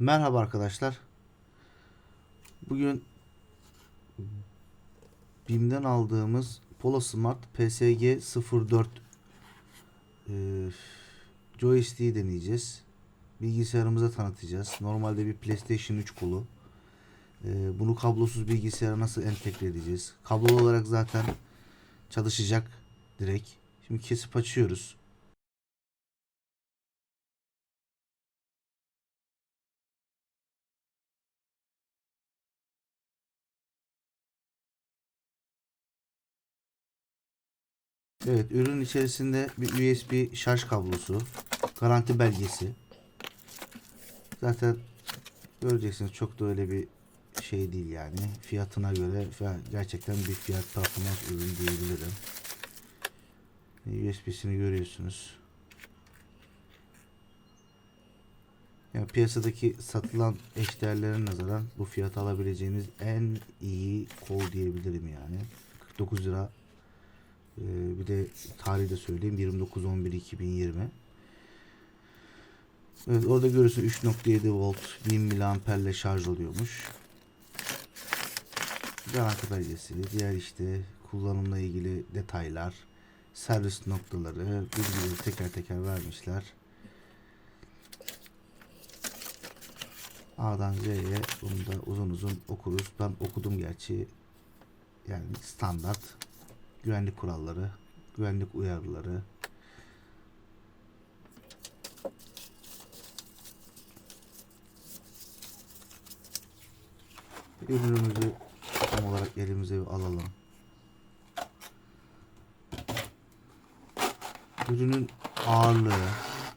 Merhaba arkadaşlar. Bugün BİM'den aldığımız Polo Smart PSG 04 e, joystick'i deneyeceğiz. Bilgisayarımıza tanıtacağız. Normalde bir PlayStation 3 kolu. E, bunu kablosuz bilgisayara nasıl entegre edeceğiz? Kablolu olarak zaten çalışacak direkt. Şimdi kesip açıyoruz. Evet, ürün içerisinde bir USB şarj kablosu, garanti belgesi. Zaten göreceksiniz çok da öyle bir şey değil yani. Fiyatına göre gerçekten bir fiyat performans ürün diyebilirim. USB'sini görüyorsunuz. Yani piyasadaki satılan eşdeğerlere nazaran bu fiyat alabileceğiniz en iyi kol diyebilirim yani. 49 lira ee, bir de tarihi de söyleyeyim 29-11-2020 Evet orada görüyorsun 3.7 volt 1000 miliamperle şarj oluyormuş. Garanti belgesi, diğer işte kullanımla ilgili detaylar, servis noktaları, bilgileri teker teker vermişler. A'dan Z'ye bunu da uzun uzun okuruz. Ben okudum gerçi. Yani standart güvenlik kuralları, güvenlik uyarıları. Ürünümüzü tam olarak elimize alalım. Ürünün ağırlığı,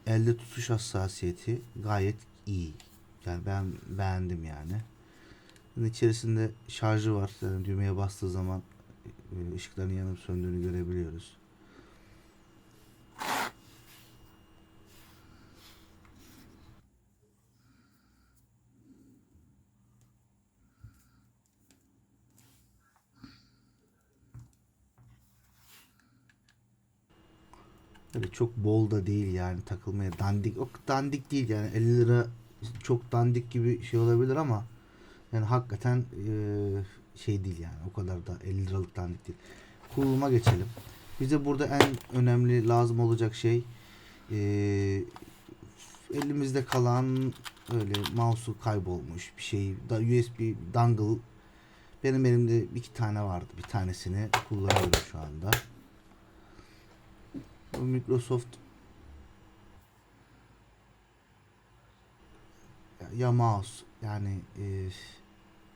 elde tutuş hassasiyeti gayet iyi. Yani ben beğendim yani. Bunun içerisinde şarjı var. Yani düğmeye bastığı zaman ışıkların yanıp söndüğünü görebiliyoruz. Böyle çok bol da değil yani takılmaya dandik. O dandik değil yani 50 lira çok dandik gibi şey olabilir ama yani hakikaten eee, şey değil yani o kadar da 50 liralık dandik değil. Kuruluma geçelim. Bize burada en önemli lazım olacak şey eee, elimizde kalan öyle mouse'u kaybolmuş bir şey da USB dongle benim elimde iki tane vardı. Bir tanesini kullanıyorum şu anda. Bu Microsoft ya mouse yani e,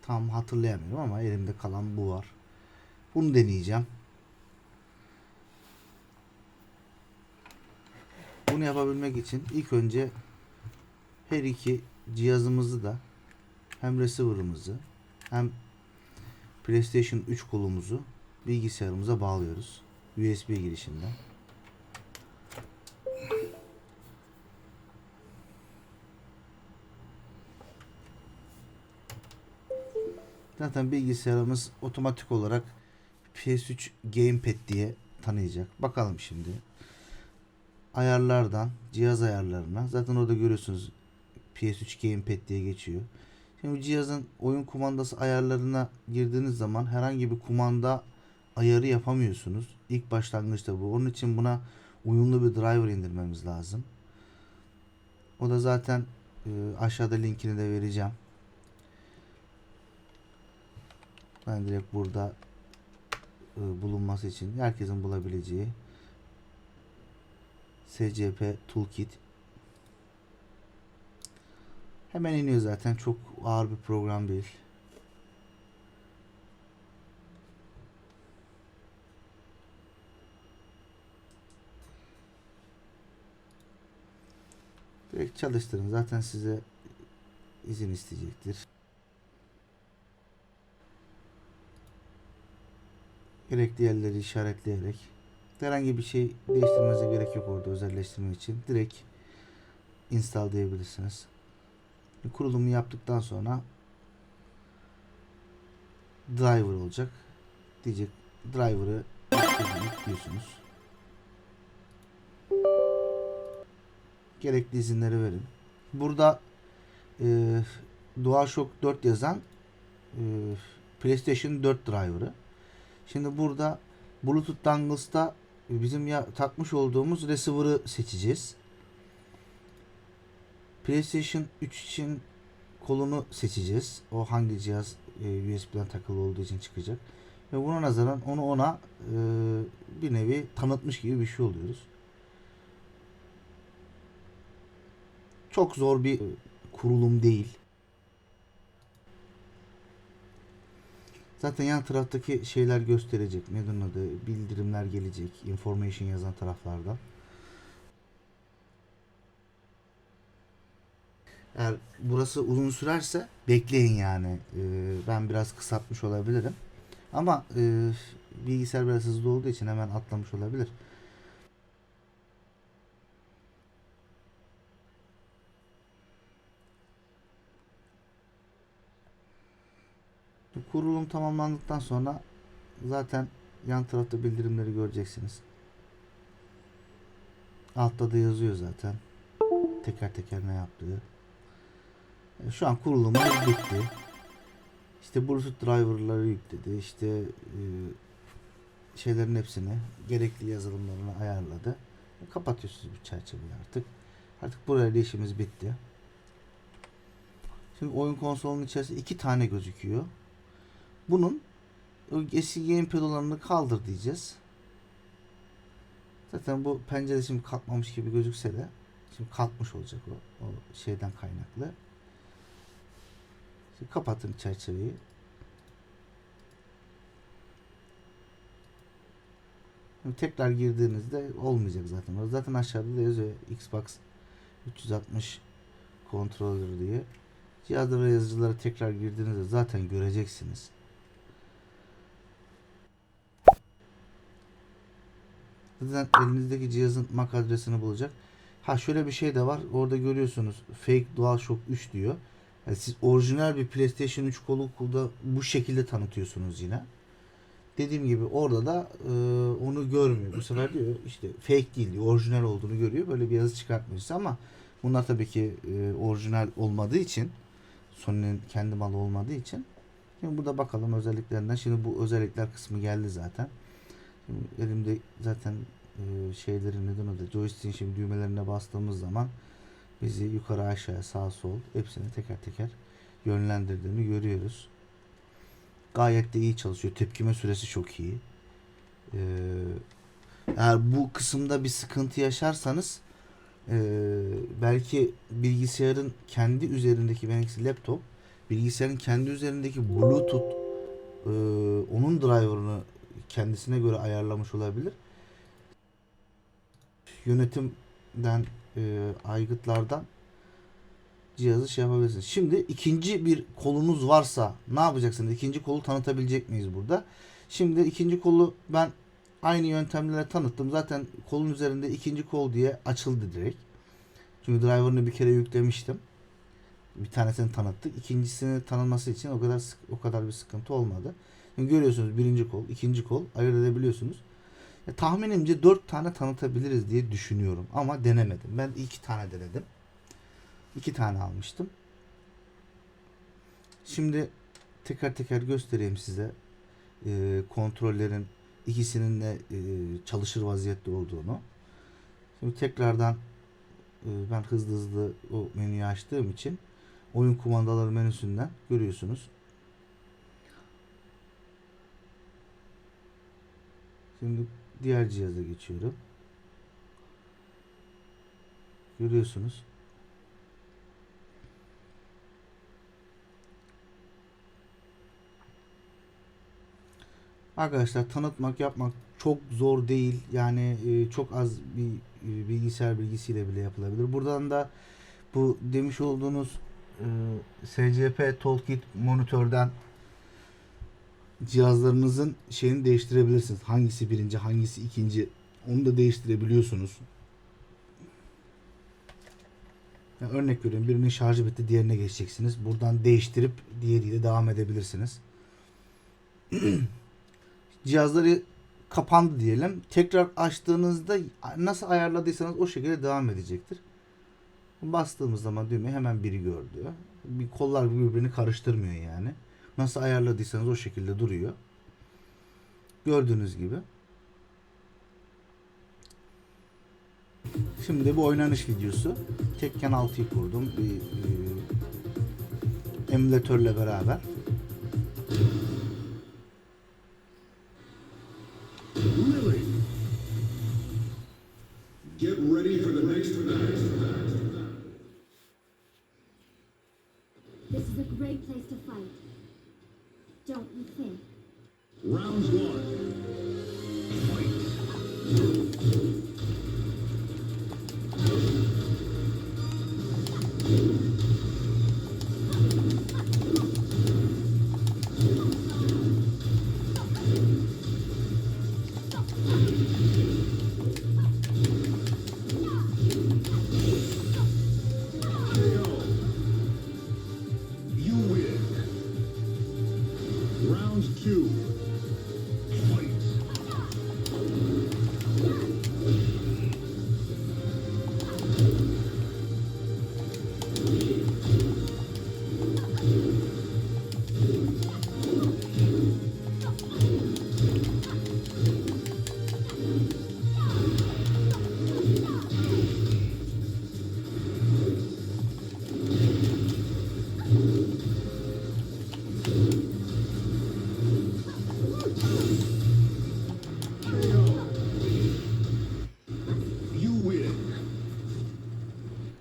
tam hatırlayamıyorum ama elimde kalan bu var. Bunu deneyeceğim. Bunu yapabilmek için ilk önce her iki cihazımızı da hem receiver'ımızı hem PlayStation 3 kolumuzu bilgisayarımıza bağlıyoruz. USB girişinden. Zaten bilgisayarımız otomatik olarak PS3 Gamepad diye tanıyacak. Bakalım şimdi. Ayarlardan cihaz ayarlarına. Zaten orada görüyorsunuz PS3 Gamepad diye geçiyor. Şimdi cihazın oyun kumandası ayarlarına girdiğiniz zaman herhangi bir kumanda ayarı yapamıyorsunuz. İlk başlangıçta bu. Onun için buna uyumlu bir driver indirmemiz lazım. O da zaten e, aşağıda linkini de vereceğim. Ben direkt burada e, bulunması için herkesin bulabileceği SCP Toolkit hemen iniyor zaten çok ağır bir program değil. Direkt çalıştırın zaten size izin isteyecektir. Gerekli yerleri işaretleyerek herhangi bir şey değiştirmenize gerek yok orada özelleştirme için. Direkt install diyebilirsiniz. Kurulumu yaptıktan sonra driver olacak. Diyecek driver'ı yüklüyorsunuz. Gerekli izinleri verin. Burada e, DualShock 4 yazan e, PlayStation 4 driver'ı. Şimdi burada Bluetooth dongles'ta bizim ya takmış olduğumuz receiver'ı seçeceğiz. PlayStation 3 için kolunu seçeceğiz. O hangi cihaz e, USB'den takılı olduğu için çıkacak. Ve buna nazaran onu ona e, bir nevi tanıtmış gibi bir şey oluyoruz. Çok zor bir e, kurulum değil. Zaten yan taraftaki şeyler gösterecek. Neden adı? Bildirimler gelecek. Information yazan taraflardan. Eğer burası uzun sürerse bekleyin yani. Ee, ben biraz kısaltmış olabilirim. Ama e, bilgisayar biraz hızlı olduğu için hemen atlamış olabilir. Kurulum tamamlandıktan sonra zaten yan tarafta bildirimleri göreceksiniz. Altta da yazıyor zaten. Teker teker ne yaptığı. E, Şu an kurulumumuz bitti. İşte Bluetooth driver'ları yükledi. İşte e, şeylerin hepsini gerekli yazılımlarını ayarladı. E, Kapatıyorsunuz bu çerçeveyi artık. Artık burayla işimiz bitti. Şimdi oyun konsolunun içerisinde iki tane gözüküyor. Bunun eski gamepad olanını kaldır diyeceğiz. Zaten bu pencere şimdi kalkmamış gibi gözükse de şimdi kalkmış olacak o, o şeyden kaynaklı. Şimdi kapatın çerçeveyi. Şimdi tekrar girdiğinizde olmayacak zaten. Zaten aşağıda da yazıyor Xbox 360 controller diye. Cihazda ve yazıcılara tekrar girdiğinizde zaten göreceksiniz. Zaten elinizdeki cihazın MAC adresini bulacak. Ha şöyle bir şey de var. Orada görüyorsunuz fake DualShock 3 diyor. Yani siz orijinal bir PlayStation 3 kolu da bu şekilde tanıtıyorsunuz yine. Dediğim gibi orada da e, onu görmüyor. Bu sefer diyor işte fake değil diyor. Orijinal olduğunu görüyor. Böyle bir yazı çıkartmış ama bunlar tabii ki e, orijinal olmadığı için Sony'nin kendi malı olmadığı için Şimdi burada bakalım özelliklerinden. Şimdi bu özellikler kısmı geldi zaten. Elimde zaten e, şeyleri neden da joystick'in şimdi düğmelerine bastığımız zaman bizi yukarı aşağı sağ sol hepsini teker teker yönlendirdiğini görüyoruz. Gayet de iyi çalışıyor. Tepkime süresi çok iyi. Ee, eğer bu kısımda bir sıkıntı yaşarsanız e, belki bilgisayarın kendi üzerindeki benimkisi laptop bilgisayarın kendi üzerindeki bluetooth e, onun driver'ını kendisine göre ayarlamış olabilir. Yönetimden e, aygıtlardan cihazı şey yapabilirsiniz. Şimdi ikinci bir kolunuz varsa ne yapacaksınız? İkinci kolu tanıtabilecek miyiz burada? Şimdi ikinci kolu ben aynı yöntemlerle tanıttım. Zaten kolun üzerinde ikinci kol diye açıldı direkt. Çünkü driver'ını bir kere yüklemiştim. Bir tanesini tanıttık. İkincisini tanınması için o kadar o kadar bir sıkıntı olmadı. Görüyorsunuz birinci kol, ikinci kol ayırt edebiliyorsunuz. Ya, tahminimce dört tane tanıtabiliriz diye düşünüyorum ama denemedim. Ben iki tane denedim. İki tane almıştım. Şimdi teker teker göstereyim size e, kontrollerin ikisinin de e, çalışır vaziyette olduğunu. Şimdi tekrardan e, ben hızlı hızlı o menüyü açtığım için oyun kumandaları menüsünden görüyorsunuz. Şimdi diğer cihaza geçiyorum. Görüyorsunuz. Arkadaşlar tanıtmak yapmak çok zor değil. Yani e, çok az bir e, bilgisayar bilgisiyle bile yapılabilir. Buradan da bu demiş olduğunuz e, SCP Toolkit monitörden cihazlarınızın şeyini değiştirebilirsiniz. Hangisi birinci, hangisi ikinci onu da değiştirebiliyorsunuz. Yani örnek veriyorum birinin şarjı bitti diğerine geçeceksiniz. Buradan değiştirip diğeriyle devam edebilirsiniz. Cihazları kapandı diyelim. Tekrar açtığınızda nasıl ayarladıysanız o şekilde devam edecektir. Bastığımız zaman düğme hemen biri gördü. Bir kollar birbirini karıştırmıyor yani. Nasıl ayarladıysanız o şekilde duruyor. Gördüğünüz gibi. Şimdi bu oynanış videosu. Tekken 6'yı kurdum. Bir e, emülatörle beraber. round two.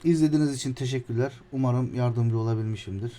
İzlediğiniz için teşekkürler. Umarım yardımcı olabilmişimdir.